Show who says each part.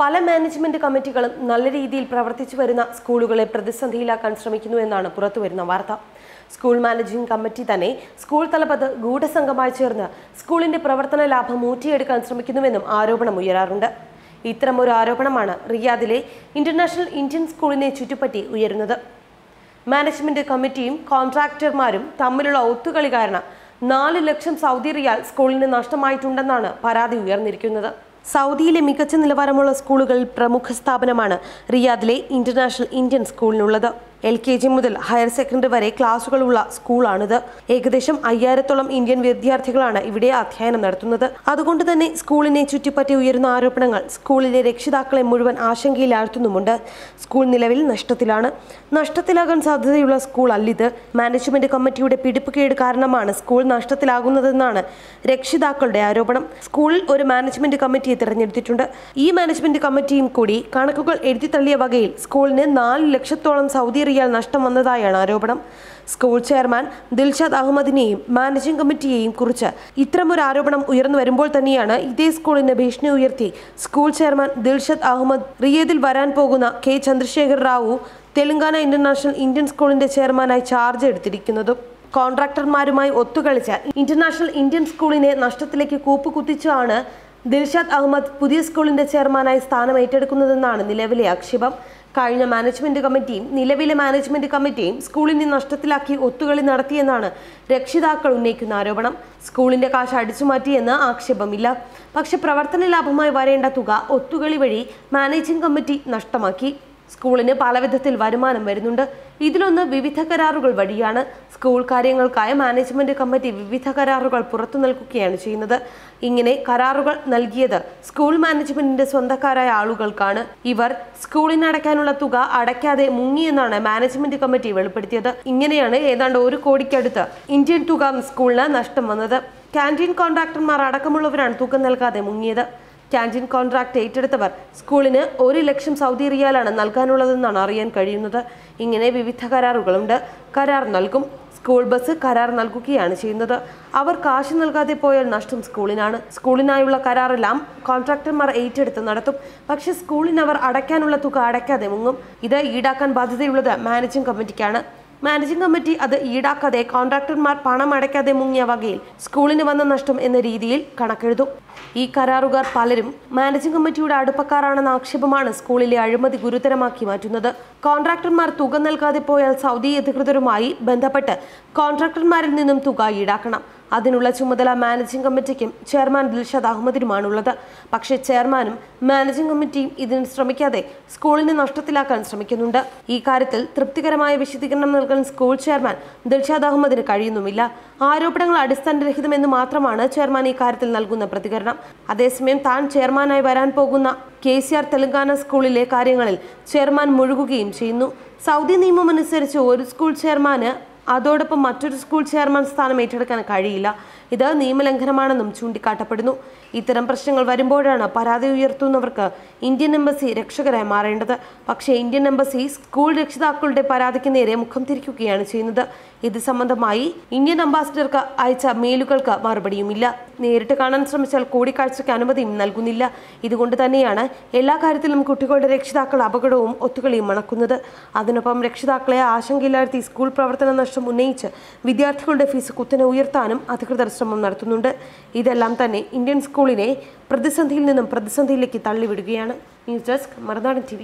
Speaker 1: പല മാനേജ്മെന്റ് കമ്മിറ്റികളും നല്ല രീതിയിൽ പ്രവർത്തിച്ചു വരുന്ന സ്കൂളുകളെ പ്രതിസന്ധിയിലാക്കാൻ ശ്രമിക്കുന്നു എന്നാണ് പുറത്തുവരുന്ന വാർത്ത. സ്കൂൾ മാനേജിംഗ് കമ്മിറ്റി തന്നെ സ്കൂൾ തലപ്പത്ത് ഗൂഢസംഘമായി ചേർന്ന് സ്കൂളിന്റെ പ്രവർത്തന ലാഭം ഊറ്റിയെടുക്കാൻ ശ്രമിക്കുന്നുവെന്നും ആരോപണം ഉയരാറുണ്ട്. ഇത്തരമൊരു ആരോപണമാണ് റിയാദിലെ ഇന്റർനാഷണൽ ഇന്ത്യൻ സ്കൂളിനെ ചുറ്റിപ്പറ്റി ഉയരുന്നത്. മാനേജ്മെന്റ് കമ്മിറ്റിയും കോൺട്രാക്ടർമാരും തമ്മിലുള്ള ഒത്തുകളി കാരണം നാല് ലക്ഷം സൗദി റിയാൽ സ്കൂളിന് നഷ്ടമായിട്ടുണ്ടെന്നാണ് പരാതി ഉയർന്നിരിക്കുന്നത്. സൗദിയിലെ മികച്ച നിലവാരമുള്ള സ്കൂളുകളിൽ പ്രമുഖ സ്ഥാപനമാണ് റിയാദിലെ ഇന്റർനാഷണൽ ഇന്ത്യൻ സ്കൂളിനുള്ളത്. എൽ കെ ജി മുതൽ ഹയർ സെക്കൻഡറി വരെ ക്ലാസുകളുള്ള സ്കൂളാണിത്. ഏകദേശം അയ്യായിരത്തോളം ഇന്ത്യൻ വിദ്യാർത്ഥികളാണ് ഇവിടെ അധ്യയനം നടത്തുന്നത്. അതുകൊണ്ട് തന്നെ സ്കൂളിനെ ചുറ്റിപ്പറ്റി ഉയരുന്ന ആരോപണങ്ങൾ സ്കൂളിലെ രക്ഷിതാക്കളെ മുഴുവൻ ആശങ്കയിലാഴ്ത്തുന്നുമുണ്ട്. സ്കൂൾ നിലവിൽ നഷ്ടത്തിലാണ്. നഷ്ടത്തിലാകാൻ സാധ്യതയുള്ള സ്കൂൾ അല്ലിത് മാനേജ്മെന്റ് കമ്മിറ്റിയുടെ പിടിപ്പുകേട് കാരണമാണ് സ്കൂൾ നഷ്ടത്തിലാകുന്നതെന്നാണ് രക്ഷിതാക്കളുടെ ആരോപണം. സ്കൂളിൽ ഒരു മാനേജ്മെന്റ് കമ്മിറ്റിയെ തിരഞ്ഞെടുത്തിട്ടുണ്ട്. ഈ മാനേജ്മെന്റ് കമ്മിറ്റിയും കൂടി കണക്കുകൾ എഴുതി തള്ളിയ വകയിൽ സ്കൂളിന് നാല് ലക്ഷത്തോളം സൗദി റിയാൽ നഷ്ടം വന്നതായാണ് ആരോപണം. സ്കൂൾ ചെയർമാൻ ദിൽഷാദ് അഹമ്മദിനെയും മാനേജിംഗ് കമ്മിറ്റിയെയും കുറിച്ച് ഇത്തരമൊരു ആരോപണം ഉയർന്നു വരുമ്പോൾ തന്നെയാണ് ഇതേ സ്കൂളിന് ഭീഷണി ഉയർത്തി. സ്കൂൾ ചെയർമാൻ ദിൽഷാദ് അഹമ്മദ് റിയദിൽ വരാൻ പോകുന്ന K. Chandrashekar Rao Telangana international Indian സ്കൂളിന്റെ ചെയർമാനായി ചാർജ് എടുത്തിരിക്കുന്നതും കോൺട്രാക്ടർമാരുമായി ഒത്തുകളിച്ച് ഇന്റർനാഷണൽ ഇന്ത്യൻ സ്കൂളിനെ നഷ്ടത്തിലേക്ക് കൂപ്പുകുത്തിച്ചാണ് ദിൽഷാദ് അഹമ്മദ് പുതിയ സ്കൂളിന്റെ ചെയർമാനായി സ്ഥാനം ഏറ്റെടുക്കുന്നതെന്നാണ് നിലവിലെ ആക്ഷേപം. കഴിഞ്ഞ മാനേജ്മെന്റ് കമ്മിറ്റിയും നിലവിലെ മാനേജ്മെന്റ് കമ്മിറ്റിയും സ്കൂളിനെ നഷ്ടത്തിലാക്കി ഒത്തുകളി നടത്തിയെന്നാണ് രക്ഷിതാക്കൾ ഉന്നയിക്കുന്ന ആരോപണം. സ്കൂളിന്റെ കാശ് അടിച്ചുമാറ്റിയെന്ന് ആക്ഷേപമില്ല. പക്ഷെ പ്രവർത്തന ലാഭമായി വരേണ്ട തുക ഒത്തുകളി വഴി മാനേജിംഗ് കമ്മിറ്റി നഷ്ടമാക്കി. സ്കൂളിന് പല വിധത്തിൽ വരുമാനം വരുന്നുണ്ട്. ഇതിലൊന്ന് വിവിധ കരാറുകൾ വഴിയാണ്. സ്കൂൾ കാര്യങ്ങൾക്കായ മാനേജ്മെന്റ് കമ്മിറ്റി വിവിധ കരാറുകൾ പുറത്തു നൽകുകയാണ് ചെയ്യുന്നത്. ഇങ്ങനെ കരാറുകൾ നൽകിയത് സ്കൂൾ മാനേജ്മെന്റിന്റെ സ്വന്തക്കാരായ ആളുകൾക്കാണ്. ഇവർ സ്കൂളിന് അടയ്ക്കാനുള്ള തുക അടയ്ക്കാതെ മുങ്ങിയെന്നാണ് മാനേജ്മെന്റ് കമ്മിറ്റി വെളിപ്പെടുത്തിയത്. ഇങ്ങനെയാണ് ഏതാണ്ട് ഒരു കോടിക്കടുത്ത് ഇന്ത്യൻ തുക സ്കൂളിന് നഷ്ടം വന്നത്. കാന്റീൻ കോൺട്രാക്ടർമാർ അടക്കമുള്ളവരാണ് തുക നൽകാതെ മുങ്ങിയത്. ക്യാന്റീൻ കോൺട്രാക്ട് ഏറ്റെടുത്തവർ സ്കൂളിന് ഒരു ലക്ഷം സൗദി റിയാലാണ് നൽകാനുള്ളതെന്നാണ് അറിയാൻ കഴിയുന്നത്. ഇങ്ങനെ വിവിധ കരാറുകളുണ്ട്. കരാർ നൽകും. സ്കൂൾ ബസ് കരാർ നൽകുകയാണ് ചെയ്യുന്നത്. അവർ കാശ് നൽകാതെ പോയാൽ നഷ്ടം സ്കൂളിനാണ്. സ്കൂളിനായുള്ള കരാറെല്ലാം കോൺട്രാക്ടർമാർ ഏറ്റെടുത്ത് നടത്തും. പക്ഷേ സ്കൂളിന് അവർ അടയ്ക്കാനുള്ള തുക അടയ്ക്കാതെ മുങ്ങും. ഇത് ഈടാക്കാൻ ബാധ്യതയുള്ളത് മാനേജിംഗ് കമ്മിറ്റിക്കാണ്. മാനേജിംഗ് കമ്മിറ്റി അത് ഈടാക്കാതെ കോൺട്രാക്ടർമാർ പണം അടയ്ക്കാതെ മുങ്ങിയ വകയിൽ സ്കൂളിന് വന്ന നഷ്ടം എന്ന രീതിയിൽ കണക്കെഴുതും. ഈ കരാറുകാർ പലരും മാനേജിംഗ് കമ്മിറ്റിയുടെ അടുപ്പക്കാരാണെന്ന ആക്ഷേപമാണ് സ്കൂളിലെ അഴിമതി ഗുരുതരമാക്കി മാറ്റുന്നത്. കോൺട്രാക്ടർമാർ തുക നൽകാതെ പോയാൽ സൗദി അധികൃതരുമായി ബന്ധപ്പെട്ട് കോൺട്രാക്ടർമാരിൽ നിന്നും തുക ഈടാക്കണം. അതിനുള്ള ചുമതല മാനേജിംഗ് കമ്മിറ്റിക്കും ചെയർമാൻ ദിൽഷാദ് അഹമ്മദിനുമാണുള്ളത്. പക്ഷേ ചെയർമാനും മാനേജിംഗ് കമ്മിറ്റിയും ഇതിന് ശ്രമിക്കാതെ സ്കൂളിനെ നഷ്ടത്തിലാക്കാൻ ശ്രമിക്കുന്നുണ്ട്. ഈ കാര്യത്തിൽ തൃപ്തികരമായ വിശദീകരണം നൽകാൻ സ്കൂൾ ചെയർമാൻ ദിൽഷാദ് അഹമ്മദിന് കഴിയുന്നുമില്ല. ആരോപണങ്ങൾ അടിസ്ഥാനരഹിതമെന്ന് മാത്രമാണ് ചെയർമാൻ ഈ കാര്യത്തിൽ നൽകുന്ന പ്രതികരണം. അതേസമയം താൻ ചെയർമാനായി വരാൻ പോകുന്ന കെ സി ആർ തെലങ്കാന സ്കൂളിലെ കാര്യങ്ങളിൽ ചെയർമാൻ മുഴുകുകയും ചെയ്യുന്നു. സൗദി നിയമമനുസരിച്ച് ഒരു സ്കൂൾ ചെയർമാന് അതോടൊപ്പം മറ്റൊരു സ്കൂൾ ചെയർമാൻ സ്ഥാനം ഏറ്റെടുക്കാൻ കഴിയില്ല. ഇത് നിയമലംഘനമാണെന്നും ചൂണ്ടിക്കാട്ടപ്പെടുന്നു. ഇത്തരം പ്രശ്നങ്ങൾ വരുമ്പോഴാണ് പരാതി ഉയർത്തുന്നവർക്ക് ഇന്ത്യൻ എംബസി രക്ഷകരായി മാറേണ്ടത്. പക്ഷേ ഇന്ത്യൻ എംബസി സ്കൂൾ രക്ഷിതാക്കളുടെ പരാതിക്ക് നേരെ മുഖം തിരിക്കുകയാണ് ചെയ്യുന്നത്. ഇത് സംബന്ധമായി ഇന്ത്യൻ അംബാസിഡർക്ക് അയച്ച മെയിലുകൾക്ക് മറുപടിയുമില്ല. നേരിട്ട് കാണാൻ ശ്രമിച്ചാൽ കൂടിക്കാഴ്ചയ്ക്ക് അനുമതിയും നൽകുന്നില്ല. ഇതുകൊണ്ട് തന്നെയാണ് എല്ലാ കാര്യത്തിലും കുട്ടികളുടെ രക്ഷിതാക്കൾ അപകടവും ഒത്തുകളിയും മണക്കുന്നത്. അതിനൊപ്പം രക്ഷിതാക്കളെ ആശങ്കയിലാഴ്ത്തി സ്കൂൾ പ്രവർത്തന നഷ്ടം ഉന്നയിച്ച് വിദ്യാർത്ഥികളുടെ ഫീസ് കുത്തനെ ഉയർത്താനും അധികൃതർ ശ്രമം നടത്തുന്നുണ്ട്. ഇതെല്ലാം തന്നെ ഇന്ത്യൻ സ്കൂളിനെ പ്രതിസന്ധിയിൽ നിന്നും പ്രതിസന്ധിയിലേക്ക് തള്ളിവിടുകയാണ്. News desk Marunadan T